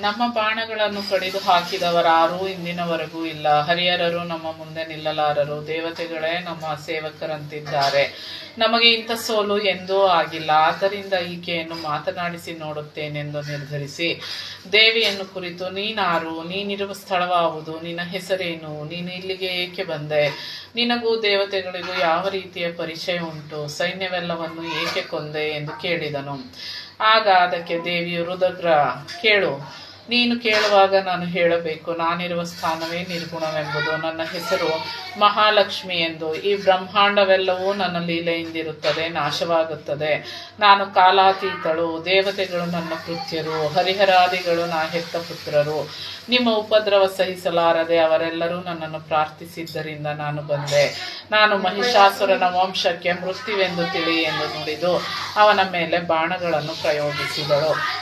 ನಮ್ಮ ಬಾಣಗಳನ್ನು ಕಡಿದು ಹಾಕಿದವರಾರೂ ಇಂದಿನವರೆಗೂ ಇಲ್ಲ. ಹರಿಹರರು ನಮ್ಮ ಮುಂದೆ ನಿಲ್ಲಲಾರರು. ದೇವತೆಗಳೇ ನಮ್ಮ ಸೇವಕರಂತಿದ್ದಾರೆ. ನಮಗೆ ಇಂಥ ಸೋಲು ಎಂದೂ ಆಗಿಲ್ಲ. ಆದ್ದರಿಂದ ಈಕೆಯನ್ನು ಮಾತನಾಡಿಸಿ ನೋಡುತ್ತೇನೆಂದು ನಿರ್ಧರಿಸಿ, ದೇವಿಯನ್ನು ಕುರಿತು ನೀನಾರು, ನೀನಿರುವ ಸ್ಥಳವಾವುದು, ನಿನ್ನ ಹೆಸರೇನು, ನೀನು ಇಲ್ಲಿಗೆ ಏಕೆ ಬಂದೆ? ನಿನಗೂ ದೇವತೆಗಳಿಗೂ ಯಾವ ರೀತಿಯ ಪರಿಚಯ ಉಂಟು? ಸೈನ್ಯವೆಲ್ಲವನ್ನು ಏಕೆ ಕೊಂದೆ? ಎಂದು ಕೇಳಿದನು. ಆಗ ಅದಕ್ಕೆ ದೇವಿಯು ರುದ್ರ ಕೇಳು. ನೀನು ಕೇಳುವಾಗ ನಾನು ಹೇಳಬೇಕು, ನಾನಿರುವ ಸ್ಥಾನವೇ ನಿರ್ಗುಣವೆಂಬುದು. ನನ್ನ ಹೆಸರು ಮಹಾಲಕ್ಷ್ಮಿ ಎಂದು. ಈ ಬ್ರಹ್ಮಾಂಡವೆಲ್ಲವೂ ನನ್ನ ಲೀಲೆಯಿಂದಿರುತ್ತದೆ, ನಾಶವಾಗುತ್ತದೆ. ನಾನು ಕಾಲಾತೀತಳು, ದೇವತೆಗಳು ನನ್ನ ಕೃತ್ಯರು ಹರಿಹರಾದಿಗಳು ನಾ ಹೆತ್ತ ಪುತ್ರರು. ನಿಮ್ಮ ಉಪದ್ರವ ಸಹಿಸಲಾರದೆ ಅವರೆಲ್ಲರೂ ನನ್ನನ್ನು ಪ್ರಾರ್ಥಿಸಿದ್ದರಿಂದ ನಾನು ಬಂದೆ. ನಾನು ಮಹಿಷಾಸುರನ ವಂಶಕ್ಕೆ ಮೃತ್ಯುವೆಂದು ತಿಳಿ ಎಂದು ನುಡಿದು ಅವನ ಮೇಲೆ ಬಾಣಗಳನ್ನು ಪ್ರಯೋಗಿಸಿದಳು.